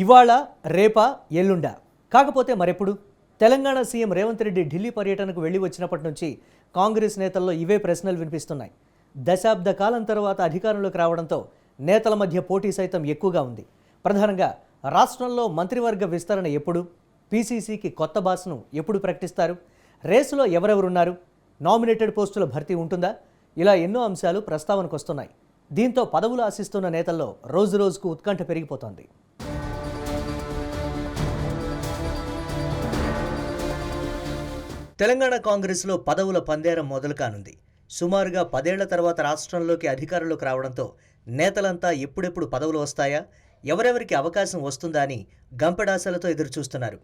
ఇవాళ రేపా ఎల్లుండా? కాకపోతే మరెప్పుడు? తెలంగాణ సీఎం రేవంత్ రెడ్డి ఢిల్లీ పర్యటనకు వెళ్ళి వచ్చినప్పటి నుంచి కాంగ్రెస్ నేతల్లో ఇవే ప్రశ్నలు వినిపిస్తున్నాయి. దశాబ్ద కాలం తర్వాత అధికారంలోకి రావడంతో నేతల మధ్య పోటీ సైతం ఎక్కువగా ఉంది. ప్రధానంగా రాష్ట్రంలో మంత్రివర్గ విస్తరణ ఎప్పుడు? పీసీసీకి కొత్త బాస్ను ఎప్పుడు ప్రకటిస్తారు? రేసులో ఎవరెవరున్నారు? నామినేటెడ్ పోస్టుల భర్తీ ఉంటుందా? ఇలా ఎన్నో అంశాలు ప్రస్తావనకు వస్తున్నాయి దీంతో పదవులు ఆశిస్తున్న నేతల్లో రోజు రోజుకు ఉత్కంఠ పెరిగిపోతోంది. తెలంగాణ కాంగ్రెస్లో పదవుల పందేరం మొదలు కానుంది. సుమారుగా పదేళ్ళ తర్వాత రాష్ట్రంలోకి అధికారంలోకి రావడంతో నేతలంతా ఎప్పుడెప్పుడు పదవులు వస్తాయా? ఎవరెవరికి అవకాశం వస్తుందా అని గంపెడాశలతో ఎదురుచూస్తున్నారు.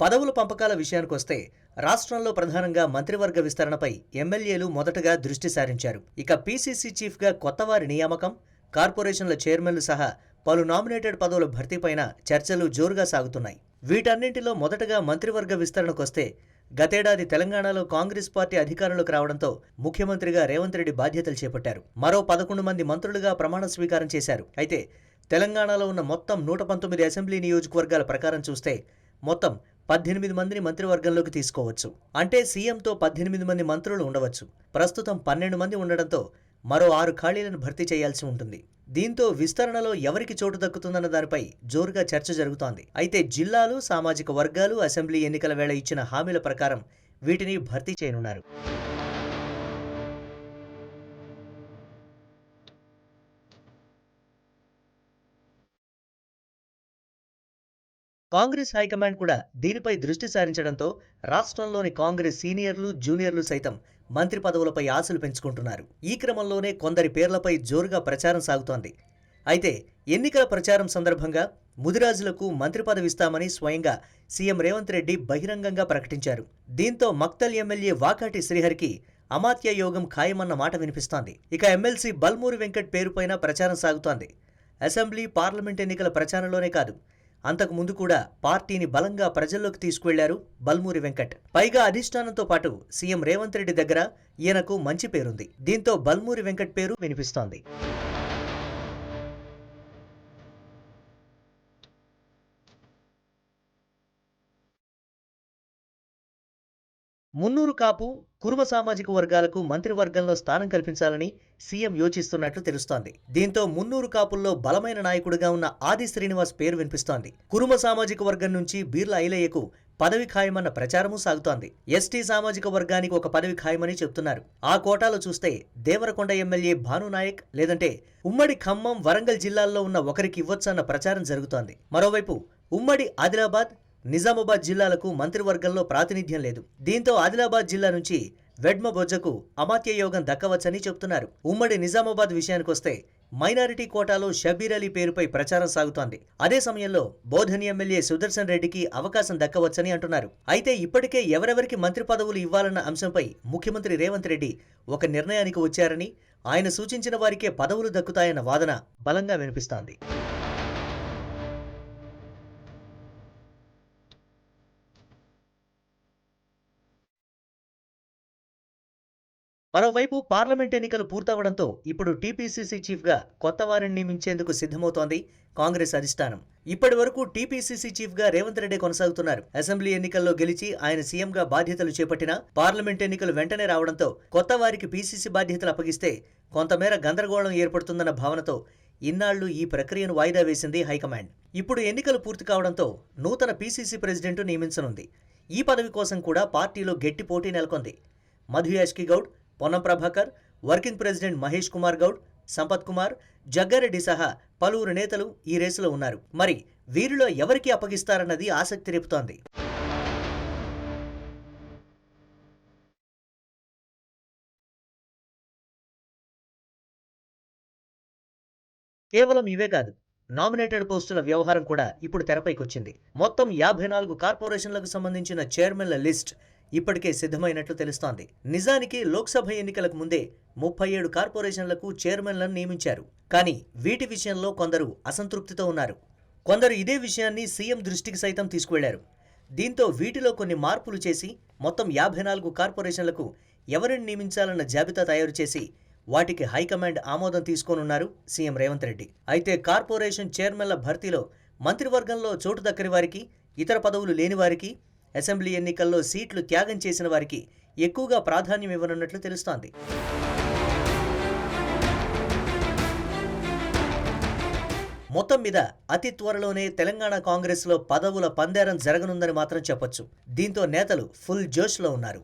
పదవుల పంపకాల విషయానికొస్తే రాష్ట్రంలో ప్రధానంగా మంత్రివర్గ విస్తరణపై ఎమ్మెల్యేలు మొదటగా దృష్టి సారించారు. ఇక పీసీసీ చీఫ్గా కొత్తవారి నియామకం కార్పొరేషన్ల చైర్మన్లు సహా పలు నామినేటెడ్ పదవుల భర్తీపైన చర్చలు జోరుగా సాగుతున్నాయి. వీటన్నింటిలో మొదటగా మంత్రివర్గ విస్తరణకొస్తే గతేడాది తెలంగాణలో కాంగ్రెస్ పార్టీ అధికారంలోకి రావడంతో ముఖ్యమంత్రిగా రేవంత్ రెడ్డి బాధ్యతలు చేపట్టారు. మరో పదకొండు మంది మంత్రులుగా ప్రమాణ స్వీకారం చేశారు. అయితే తెలంగాణలో ఉన్న మొత్తం నూట పంతొమ్మిది అసెంబ్లీ నియోజకవర్గాల ప్రకారం చూస్తే మొత్తం పద్దెనిమిది మందిని మంత్రివర్గంలోకి తీసుకోవచ్చు. అంటే సీఎంతో పద్దెనిమిది మంది మంత్రులు ఉండవచ్చు. ప్రస్తుతం పన్నెండు మంది ఉండడంతో మరో ఆరు ఖాళీలను భర్తీ చేయాల్సి ఉంటుంది. దీంతో విస్తరణలో ఎవరికి చోటు దక్కుతుందన్న దానిపై జోరుగా చర్చ జరుగుతోంది. అయితే జిల్లాలు సామాజిక వర్గాలు అసెంబ్లీ ఎన్నికల వేళ ఇచ్చిన హామీల ప్రకారం వీటిని భర్తీ చేయనున్నారు. కాంగ్రెస్ హైకమాండ్ కూడా దీనిపై దృష్టి సారించడంతో రాష్ట్రంలోని కాంగ్రెస్ సీనియర్లు జూనియర్లు సైతం మంత్రి పదవులపై ఆశలు పెంచుకుంటున్నారు. ఈ క్రమంలోనే కొందరి పేర్లపై జోరుగా ప్రచారం సాగుతోంది. అయితే ఎన్నికల ప్రచారం సందర్భంగా ముదిరాజులకు మంత్రి పదవి ఇస్తామని స్వయంగా సీఎం రేవంత్ రెడ్డి బహిరంగంగా ప్రకటించారు. దీంతో మక్తల్ ఎమ్మెల్యే వాకాటి శ్రీహరికి అమాత్య యోగం ఖాయమన్న మాట వినిపిస్తోంది. ఇక ఎమ్మెల్సీ బల్మూరి వెంకట్ పేరుపైన ప్రచారం సాగుతోంది. అసెంబ్లీ పార్లమెంట్ ఎన్నికల ప్రచారంలోనే కాదు అంతకు ముందు కూడా పార్టీని బలంగా ప్రజల్లోకి తీసుకువెళ్ళారు బల్మూరి వెంకట్. పైగా అధిష్టానంతో పాటు సీఎం రేవంత్ రెడ్డి దగ్గర ఈయనకు మంచి పేరుంది. దీంతో బల్మూరి వెంకట్ పేరు వినిపిస్తోంది. మున్నూరు కాపు కురుమ సామాజిక వర్గాలకు మంత్రివర్గంలో స్థానం కల్పించాలని సీఎం యోచిస్తున్నట్లు తెలుస్తోంది. దీంతో మున్నూరు కాపుల్లో బలమైన నాయకుడిగా ఉన్న ఆది శ్రీనివాస్ పేరు వినిపిస్తోంది. కురుమ సామాజిక వర్గం నుంచి బీర్ల ఐలయ్యకు పదవి ఖాయమన్న ప్రచారము సాగుతోంది. ఎస్టీ సామాజిక వర్గానికి ఒక పదవి ఖాయమని చెప్తున్నారు. ఆ కోటాలో చూస్తే దేవరకొండ ఎమ్మెల్యే భానునాయక్ లేదంటే ఉమ్మడి ఖమ్మం వరంగల్ జిల్లాల్లో ఉన్న ఒకరికి ఇవ్వొచ్చన్న ప్రచారం జరుగుతోంది. మరోవైపు ఉమ్మడి ఆదిలాబాద్ నిజామాబాద్ జిల్లాలకు మంత్రివర్గంలో ప్రాతినిధ్యం లేదు. దీంతో ఆదిలాబాద్ జిల్లా నుంచి వెడ్మ బొజ్జకు అమాత్య యోగం దక్కవచ్చని చెప్తున్నారు. ఉమ్మడి నిజామాబాద్ విషయానికొస్తే మైనారిటీ కోటాలో షబీర్ అలీ పేరుపై ప్రచారం సాగుతోంది. అదే సమయంలో బోధని ఎమ్మెల్యే సుదర్శన్ రెడ్డికి అవకాశం దక్కవచ్చని అంటున్నారు. అయితే ఇప్పటికే ఎవరెవరికి మంత్రి పదవులు ఇవ్వాలన్న అంశంపై ముఖ్యమంత్రి రేవంత్ రెడ్డి ఒక నిర్ణయానికి వచ్చారని ఆయన సూచించిన వారికే పదవులు దక్కుతాయన్న వాదన బలంగా వినిపిస్తోంది. మరోవైపు పార్లమెంట్ ఎన్నికలు పూర్తవడంతో ఇప్పుడు టీపీసీసీ చీఫ్గా కొత్త వారిని నియమించేందుకు సిద్ధమవుతోంది కాంగ్రెస్ అధిష్టానం. ఇప్పటి వరకు టీపీసీసీ చీఫ్గా రేవంత్ రెడ్డి కొనసాగుతున్నారు. అసెంబ్లీ ఎన్నికల్లో గెలిచి ఆయన సీఎంగా బాధ్యతలు చేపట్టినా పార్లమెంట్ ఎన్నికలు వెంటనే రావడంతో కొత్త వారికి పీసీసీ బాధ్యతలు అప్పగిస్తే కొంతమేర గందరగోళం ఏర్పడుతుందన్న భావనతో ఇన్నాళ్ళు ఈ ప్రక్రియను వాయిదా వేసింది హైకమాండ్. ఇప్పుడు ఎన్నికలు పూర్తి కావడంతో నూతన పీసీసీ ప్రెసిడెంట్ నియమించనుంది. ఈ పదవి కోసం కూడా పార్టీలో గట్టి పోటీ నెలకొంది. మధు యాష్కి గౌడ్ పొన్నం ప్రభాకర్ వర్కింగ్ ప్రెసిడెంట్ మహేష్ కుమార్ గౌడ్ సంపత్ కుమార్ జగ్గారెడ్డి సహా పలువురు నేతలు ఈ రేసులో ఉన్నారు. మరి వీరిలో ఎవరికి అప్పగిస్తారన్నది ఆసక్తి రేపుతోంది. కేవలం ఇవే కాదు నామినేటెడ్ పోస్టుల వ్యవహారం కూడా ఇప్పుడు తెరపైకొచ్చింది. మొత్తం యాభై నాలుగు కార్పొరేషన్లకు సంబంధించిన చైర్మన్ల లిస్ట్ ఇప్పటికే సిద్ధమైనట్లు తెలుస్తోంది. నిజానికి లోక్సభ ఎన్నికలకు ముందే ముప్పై ఏడు కార్పొరేషన్లకు చైర్మన్లను నియమించారు. కానీ వీటి విషయంలో కొందరు అసంతృప్తితో ఉన్నారు. కొందరు ఇదే విషయాన్ని సీఎం దృష్టికి సైతం తీసుకువెళ్ళారు. దీంతో వీటిలో కొన్ని మార్పులు చేసి మొత్తం యాభై నాలుగు కార్పొరేషన్లకు ఎవరిని నియమించాలన్న జాబితా తయారు చేసి వాటికి హైకమాండ్ ఆమోదం తీసుకోనున్నారు సీఎం రేవంత్ రెడ్డి. అయితే కార్పొరేషన్ చైర్మన్ల భర్తీలో మంత్రివర్గంలో చోటు దక్కని వారికి ఇతర పదవులు లేని వారికి అసెంబ్లీ ఎన్నికల్లో సీట్లు త్యాగం చేసిన వారికి ఎక్కువగా ప్రాధాన్యం ఇవ్వనున్నట్లు తెలుస్తోంది. మొత్తం మీద అతి త్వరలోనే తెలంగాణ కాంగ్రెస్లో పదవుల పందేరం జరగనుందని మాత్రం చెప్పొచ్చు. దీంతో నేతలు ఫుల్ జోష్లో ఉన్నారు.